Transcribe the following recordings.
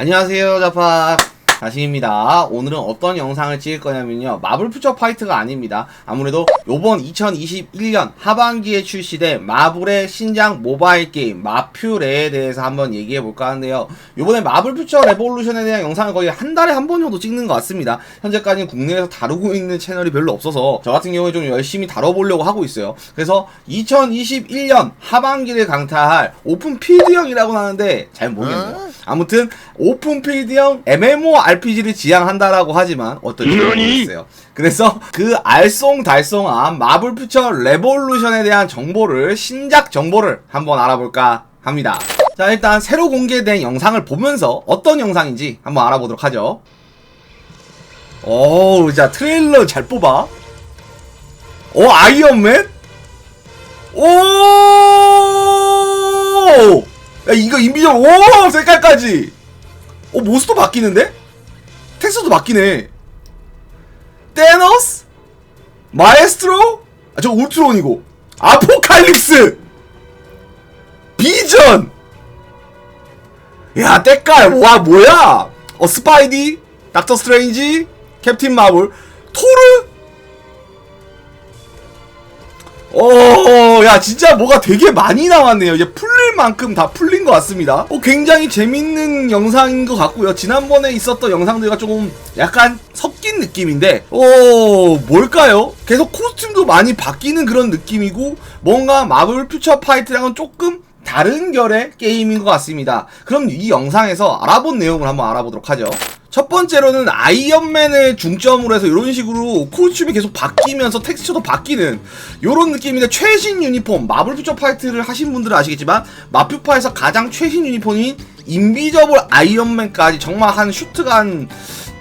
안녕하세요 자파 다시입니다. 오늘은 어떤 영상을 찍을 거냐면요. 마블 퓨처 파이트가 아닙니다. 아무래도 요번 2021년 하반기에 출시된 마블의 신작 모바일 게임 마퓨레에 대해서 한번 얘기해 볼까 하는데요. 요번에 마블 퓨처 레볼루션에 대한 영상을 거의 한 달에 한 번 정도 찍는 것 같습니다. 현재까지는 국내에서 다루고 있는 채널이 별로 없어서 저 같은 경우에 좀 열심히 다뤄보려고 하고 있어요. 그래서 2021년 하반기를 강타할 오픈 필드형이라고 하는데 잘 모르겠네요. 아무튼 오픈필드형 MMORPG를 지향한다라고 하지만 어떨지 모르겠어요. 그래서 그 알쏭달쏭한 마블 퓨처 레볼루션에 대한 정보를 신작 정보를 한번 알아볼까 합니다. 자 일단 새로 공개된 영상을 보면서 어떤 영상인지 한번 알아보도록 하죠. 오, 자 트레일러 잘 뽑아. 오 아이언맨? 오! 야 이거 인비전 오 색깔까지. 어 모습도 바뀌는데? 텍스트도 바뀌네. 테너스? 마에스트로? 아, 저 울트론이고. 아포칼립스! 비전! 야, 때깔. 와, 뭐야? 어, 스파이디? 닥터 스트레인지? 캡틴 마블? 토르? 어, 야, 진짜 뭐가 되게 많이 나왔네요. 이제 풀릴 만큼 다 풀린 것 같습니다. 어, 굉장히 재밌는 영상인 것 같고요. 지난번에 있었던 영상들과 조금 약간 섞인 느낌인데, 어, 뭘까요? 계속 코스튬도 많이 바뀌는 그런 느낌이고, 뭔가 마블 퓨처 파이트랑은 조금 다른 결의 게임인 것 같습니다. 그럼 이 영상에서 알아본 내용을 한번 알아보도록 하죠. 첫 번째로는 아이언맨을 중점으로 해서 이런 식으로 코스튬이 계속 바뀌면서 텍스처도 바뀌는 이런 느낌인데 최신 유니폼 마블 퓨처 파이트를 하신 분들은 아시겠지만 마퓨파에서 가장 최신 유니폼인 인비저블 아이언맨까지 정말 한 슈트가 한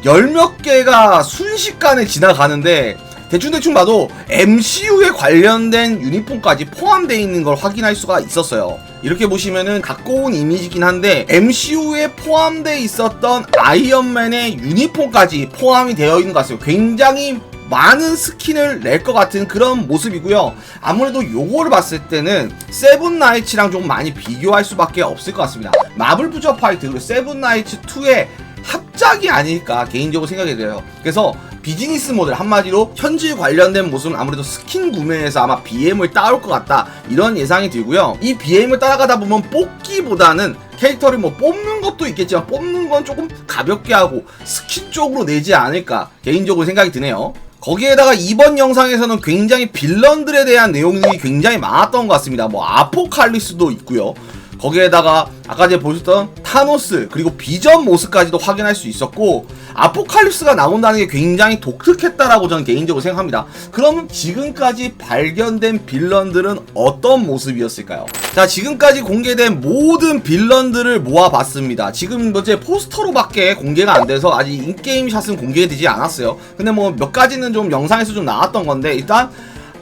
열 몇 개가 순식간에 지나가는데 대충대충 봐도 MCU에 관련된 유니폼까지 포함되어 있는 걸 확인할 수가 있었어요. 이렇게 보시면은 갖고 온 이미지긴 한데 MCU에 포함되어 있었던 아이언맨의 유니폼까지 포함이 되어 있는 것 같아요. 굉장히 많은 스킨을 낼 것 같은 그런 모습이고요. 아무래도 요거를 봤을 때는 세븐 나이츠랑 좀 많이 비교할 수밖에 없을 것 같습니다. 마블 부저 파이트 그리고 세븐 나이츠 2의 합작이 아닐까 개인적으로 생각이 돼요. 그래서 비즈니스 모델 한마디로 현지 관련된 모습은 아무래도 스킨 구매에서 아마 BM을 따올 것 같다 이런 예상이 들고요. 이 BM을 따라가다 보면 뽑기보다는 캐릭터를 뭐 뽑는 것도 있겠지만 뽑는 건 조금 가볍게 하고 스킨 쪽으로 내지 않을까 개인적으로 생각이 드네요. 거기에다가 이번 영상에서는 굉장히 빌런들에 대한 내용들이 굉장히 많았던 것 같습니다. 뭐 아포칼리스도 있고요. 거기에다가 아까 전에 보셨던 타노스 그리고 비전 모습까지도 확인할 수 있었고 아포칼립스가 나온다는 게 굉장히 독특했다라고 저는 개인적으로 생각합니다. 그럼 지금까지 발견된 빌런들은 어떤 모습이었을까요? 자 지금까지 공개된 모든 빌런들을 모아봤습니다. 지금 현재 포스터로밖에 공개가 안 돼서 아직 인게임 샷은 공개되지 않았어요. 근데 뭐 몇 가지는 좀 영상에서 좀 나왔던 건데 일단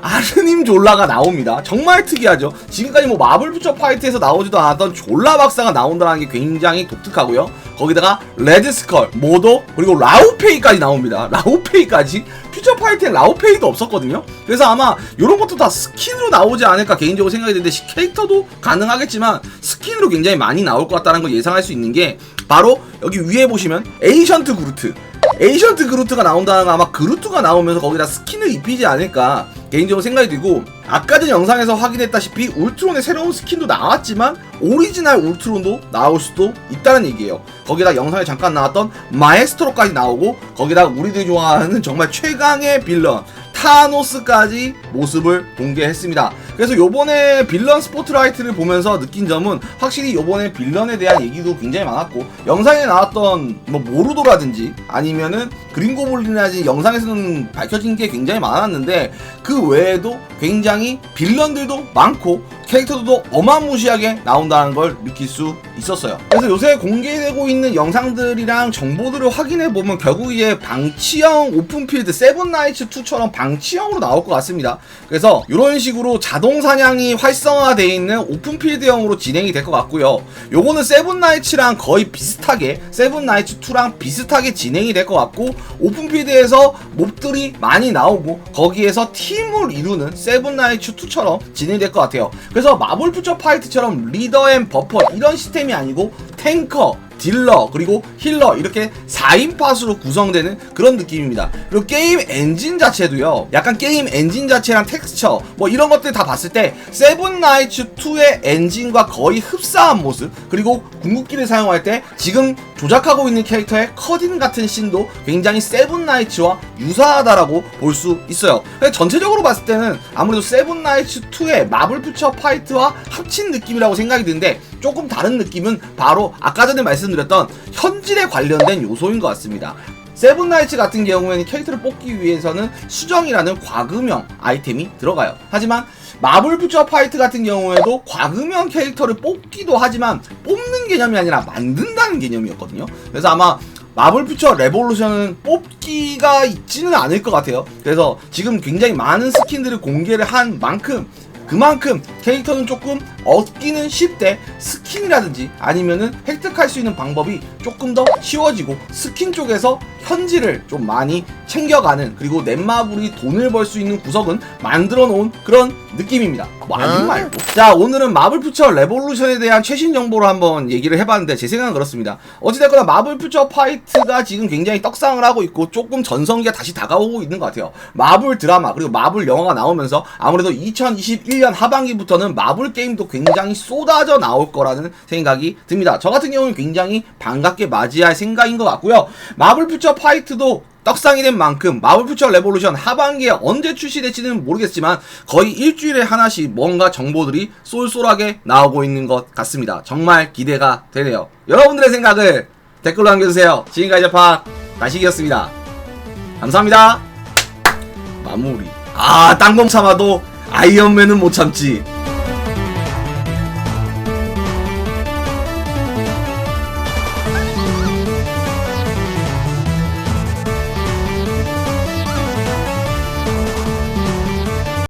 아르님 졸라가 나옵니다. 정말 특이하죠. 지금까지 뭐 마블 퓨처 파이트에서 나오지도 않았던 졸라 박사가 나온다는 게 굉장히 독특하고요. 거기다가 레드스컬, 모도 그리고 라우페이까지 나옵니다. 라우페이까지 퓨처 파이트엔 라우페이도 없었거든요. 그래서 아마 이런 것도 다 스킨으로 나오지 않을까 개인적으로 생각이 드는데 캐릭터도 가능하겠지만 스킨으로 굉장히 많이 나올 것 같다는 걸 예상할 수 있는 게 바로 여기 위에 보시면 에이션트 그루트 에이션트 그루트가 나온다는 건 아마 그루트가 나오면서 거기다 스킨을 입히지 않을까 개인적으로 생각이 들고 아까 전 영상에서 확인했다시피 울트론의 새로운 스킨도 나왔지만 오리지널 울트론도 나올 수도 있다는 얘기예요. 거기다 영상에 잠깐 나왔던 마에스트로까지 나오고 거기다 우리들이 좋아하는 정말 최강의 빌런 타노스까지 모습을 공개했습니다. 그래서 요번에 빌런 스포트라이트를 보면서 느낀 점은 확실히 요번에 빌런에 대한 얘기도 굉장히 많았고 영상에 나왔던 뭐 모루도라든지 아니면은 그린고블린이라든지 영상에서는 밝혀진 게 굉장히 많았는데 그 외에도 굉장히 빌런들도 많고 캐릭터들도 어마무시하게 나온다는 걸 느낄 수 있었어요. 그래서 요새 공개되고 있는 영상들이랑 정보들을 확인해 보면 결국 이제 방치형 오픈필드 세븐나이츠 2처럼 방치형으로 나올 것 같습니다. 그래서 이런 식으로 자동 사냥이 활성화되어 있는 오픈필드형으로 진행이 될 것 같고요. 요거는 세븐나이츠랑 거의 비슷하게 세븐나이츠 2랑 비슷하게 진행이 될 것 같고 오픈필드에서 몹들이 많이 나오고 거기에서 팀을 이루는 세븐나이츠 2처럼 진행될 것 같아요. 그래서 마블 퓨처 파이트처럼 리더 앤 버퍼 이런 시스템이 아니고 탱커, 딜러, 그리고 힐러 이렇게 4인 팟으로 구성되는 그런 느낌입니다. 그리고 게임 엔진 자체도요. 약간 게임 엔진 자체랑 텍스처 뭐 이런 것들 다 봤을 때 세븐 나이츠 2의 엔진과 거의 흡사한 모습 그리고 궁극기를 사용할 때 지금 조작하고 있는 캐릭터의 커딘 같은 씬도 굉장히 세븐 나이츠와 유사하다라고 볼 수 있어요. 전체적으로 봤을 때는 아무래도 세븐 나이츠 2의 마블 퓨처 파이트와 합친 느낌이라고 생각이 드는데 조금 다른 느낌은 바로 아까 전에 말씀드렸던 현질에 관련된 요소인 것 같습니다. 세븐 나이츠 같은 경우에는 캐릭터를 뽑기 위해서는 수정이라는 과금형 아이템이 들어가요. 하지만 마블 퓨처 파이트 같은 경우에도 과금형 캐릭터를 뽑기도 하지만 뽑는 개념이 아니라 만든다는 개념이었거든요. 그래서 아마 마블 퓨처 레볼루션은 뽑기가 있지는 않을 것 같아요. 그래서 지금 굉장히 많은 스킨들을 공개를 한 만큼 그만큼 캐릭터는 조금 얻기는 쉽대. 스킨이라든지 아니면은 획득할 수 있는 방법이 조금 더 쉬워지고 스킨 쪽에서 현질을 좀 많이 챙겨가는 그리고 넷마블이 돈을 벌 수 있는 구석은 만들어 놓은 그런 느낌입니다. 뭐 아닌 말고. 자 오늘은 마블 퓨처 레볼루션에 대한 최신 정보를 한번 얘기를 해봤는데 제 생각은 그렇습니다. 어찌됐거나 마블 퓨처 파이트가 지금 굉장히 떡상을 하고 있고 조금 전성기가 다시 다가오고 있는 것 같아요. 마블 드라마 그리고 마블 영화가 나오면서 아무래도 2021년 하반기부터는 마블 게임도 굉장히 쏟아져 나올 거라는 생각이 듭니다. 저 같은 경우는 굉장히 반갑게 맞이할 생각인 것 같고요. 마블 퓨처 파이트도 떡상이 된 만큼 마블 퓨처 레볼루션 하반기에 언제 출시될지는 모르겠지만 거의 일주일에 하나씩 뭔가 정보들이 쏠쏠하게 나오고 있는 것 같습니다. 정말 기대가 되네요. 여러분들의 생각을 댓글로 남겨주세요. 지금까지 제파 다시기였습니다. 감사합니다. 마무리. 아, 땅콩 참아도 아이언맨은 못 참지.